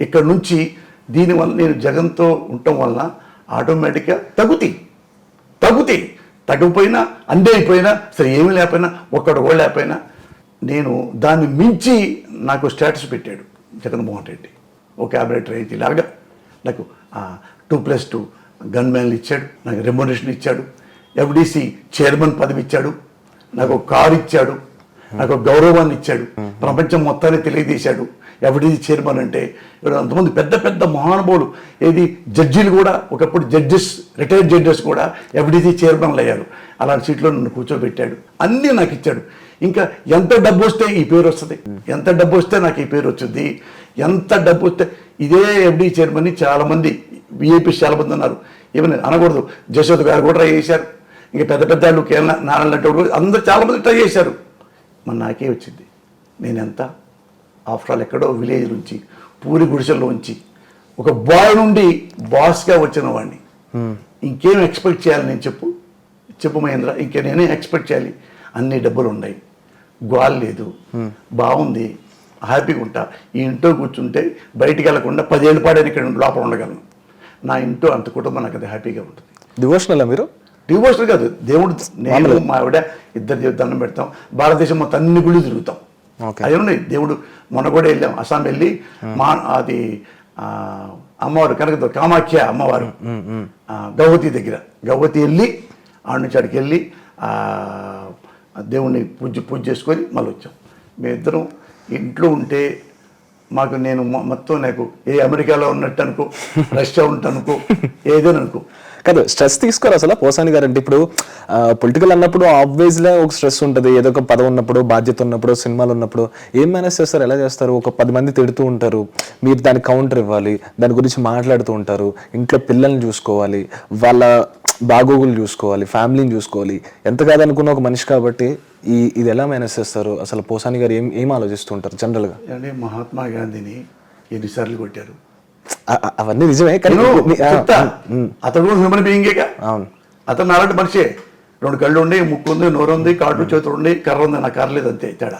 ఇక్కడ నుంచి దీనివల్ల నేను జగన్తో ఉండటం వల్ల ఆటోమేటిక్గా తగ్గుతాయి తగ్గుతాయి తగ్గిపోయినా అందే అయిపోయినా సరే ఏమీ లేకపోయినా ఒక్కడు కూడా లేకపోయినా నేను దాన్ని మించి నాకు స్టేటస్ పెట్టాడు జగన్మోహన్ రెడ్డి. ఓ క్యాబినెట్ రైతు ఇలాగా నాకు టూ ప్లస్ టూ గన్ మ్యాన్లు ఇచ్చాడు నాకు రెమ్యునరేషన్ ఇచ్చాడు ఎఫ్డీసీ చైర్మన్ పదవి ఇచ్చాడు నాకు కారు ఇచ్చాడు నాకు గౌరవాన్ని ఇచ్చాడు. ప్రపంచం మొత్తాన్ని తెలియజేశాడు. ఎఫ్డిసి చైర్మన్ అంటే అంతమంది పెద్ద పెద్ద మహానుభావులు ఏది జడ్జీలు కూడా ఒకప్పుడు జడ్జెస్ రిటైర్డ్ జడ్జెస్ కూడా ఎఫ్డిసి చైర్మన్లు అయ్యారు. అలాంటి సీట్లో నన్ను కూర్చోబెట్టాడు. అన్నీ నాకు ఇచ్చాడు. ఇంకా ఎంత డబ్బు వస్తే ఈ పేరు వస్తుంది? ఎంత డబ్బు వస్తే నాకు ఈ పేరు వచ్చింది ఎంత డబ్బు వస్తే ఇదే ఎఫ్డి చైర్మన్ చాలామంది విఐపీ చాలా మంది ఉన్నారు. ఏమని అనకూడదు. జశోద్ గారు కూడా ట్రై చేశారు. ఇంకా పెద్ద పెద్ద వాళ్ళు కేరళ నారాయణ లాంటి వాళ్ళు అందరూ చాలా మంది ట్రై చేశారు. మరి నాకే వచ్చింది. నేను ఎంత ఆఫ్టర్ ఆల్ ఎక్కడో విలేజ్ నుంచి పూరి గుడిసెల్లో ఉంచి ఒక బాయ్ నుండి బాస్గా వచ్చిన వాడిని ఇంకేం ఎక్స్పెక్ట్ చేయాలి నేను చెప్పు? చెప్పు మహేంద్ర ఇంకే నేనే ఎక్స్పెక్ట్ చేయాలి. అన్ని డబ్బులు ఉన్నాయి. గోల్ లేదు. బాగుంది. హ్యాపీగా ఉంటా. ఈ ఇంట్లో కూర్చుంటే బయటికి వెళ్ళకుండా పదేళ్ళ పాడని ఇక్కడ లోపల ఉండగలను. నా ఇంట్లో అంత కుటుంబం నాకు అది హ్యాపీగా ఉంటుంది. డివోషనల్ మీరు? డివోషన్ కాదు. దేవుడు నేను మా ఆవిడ ఇద్దరు దండం పెడతాం. భారతదేశం మొత్తం అన్ని గుళ్ళు తిరుగుతాం. ఉన్నాయి. దేవుడు మొన్న కూడా వెళ్ళాం. అస్సాం వెళ్ళి మా అది అమ్మవారు కనక కామాఖ్య అమ్మవారు. గౌవతి దగ్గర. గౌవతి వెళ్ళి ఆడ నుంచి అక్కడికి వెళ్ళి దేవుణ్ణి పూజ పూజ చేసుకొని మళ్ళీ వచ్చాం మేమిద్దరం ఇంట్లో ఉంటే మాకు నేను మొత్తం నాకు ఏ అమెరికాలో ఉన్నట్టు అనుకో రష్యా ఉంటానుకో ఏదైనా అనుకో. కాదు స్ట్రెస్ తీసుకోరు అసలు పోసాని గారు? అంటే ఇప్పుడు పొలిటికల్ అన్నప్పుడు ఆబ్వియస్లీ ఒక స్ట్రెస్ ఉంటుంది. ఏదో ఒక పదవి ఉన్నప్పుడు బాధ్యత ఉన్నప్పుడు సినిమాలు ఉన్నప్పుడు ఏం మేనేజ్ చేస్తారు? ఎలా చేస్తారు? ఒక పది మంది తిడుతూ ఉంటారు. మీరు దానికి కౌంటర్ ఇవ్వాలి. దాని గురించి మాట్లాడుతూ ఉంటారు. ఇంట్లో పిల్లల్ని చూసుకోవాలి. వాళ్ళ బాగోగులు చూసుకోవాలి. ఫ్యామిలీని చూసుకోవాలి. ఎంత కాదనుకున్న ఒక మనిషి కాబట్టి ఈ ఇది ఎలా మేనేజ్ చేస్తారు? అసలు పోసాని గారు ఏం ఏం ఆలోచిస్తూ ఉంటారు జనరల్గా? అంటే మహాత్మా గాంధీని ఎన్నిసార్లు కొట్టారు? అవన్నీ నిజమే కానీ అతడు కూడా హ్యూమన్ బీయింగేగా అవును. అతను అలాంటి మనిషే. రెండు కళ్ళు ఉండి ముక్కు ఉంది నోరు ఉంది కాళ్ళు చేతులు ఉండి కర్ర ఉంది నాకు కర్ర లేదు అంతే తేడా.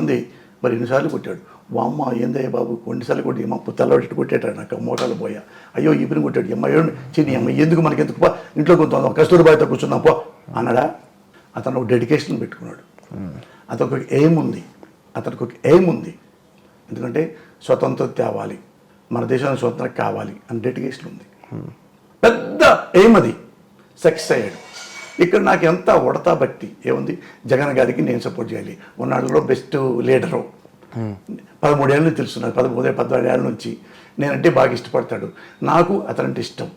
ఉంది. మరి ఎన్నిసార్లు కొట్టాడు? వామ్మ ఏందయ్య బాబు కొన్నిసార్లు కొట్టి మా తెల్లబెట్టి కొట్టేటాడు నాకు మోకాలు పోయా. అయ్యో పని కొట్టాడు. అమ్మ ఏడు చిని అమ్మ ఎందుకు మనకి ఎందుకు పో ఇంట్లో కొంత కస్తూరిబాయితో కూర్చున్నాం పో అన్నాడా? అతను ఒక డెడికేషన్ పెట్టుకున్నాడు. అతనికి ఒక ఎయిమ్ ఉంది. అతనికి ఒక ఎయిమ్ ఉంది. ఎందుకంటే స్వతంత్రం తేవాలి. మన దేశానికి స్వతంత్రం కావాలి అని డెడికేషన్ ఉంది. పెద్ద ఎయిమ్ అది. సక్సెస్ అయ్యాడు. ఇక్కడ నాకు ఎంత ఉడతా బట్టి ఏముంది? జగన్ గారికి నేను సపోర్ట్ చేయాలి. ఉన్నాళ్ళలో బెస్ట్ లీడరు పదమూడేళ్ళు నుంచి తెలుసు నాకు పదమూడు పద్నాలుగు ఏళ్ళ నుంచి. నేనంటే బాగా ఇష్టపడతాడు. నాకు అతనంటే ఇష్టం.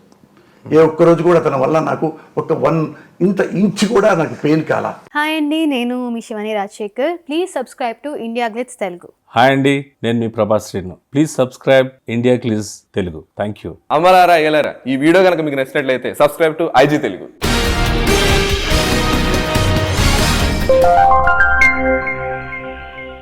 ఏ ఒక్కరోజు కూడా అతని వల్ల నాకు ఒక వన్ ఇంత ఇంచ్ కూడా నాకు పెయిన్ కాలా. హాయ్ అండి నేను మీ Shivani Rajasekhar. Please subscribe to India glitz Telugu hi అండి నేను మీ Prabhas Srinu. Please subscribe India glitz Telugu thank you అమ్మలారా ఏలారా? ఈ వీడియో కనుక మీకు నచ్చినట్లయితే సబ్స్క్రైబ్ టు ఐజీ తెలుగు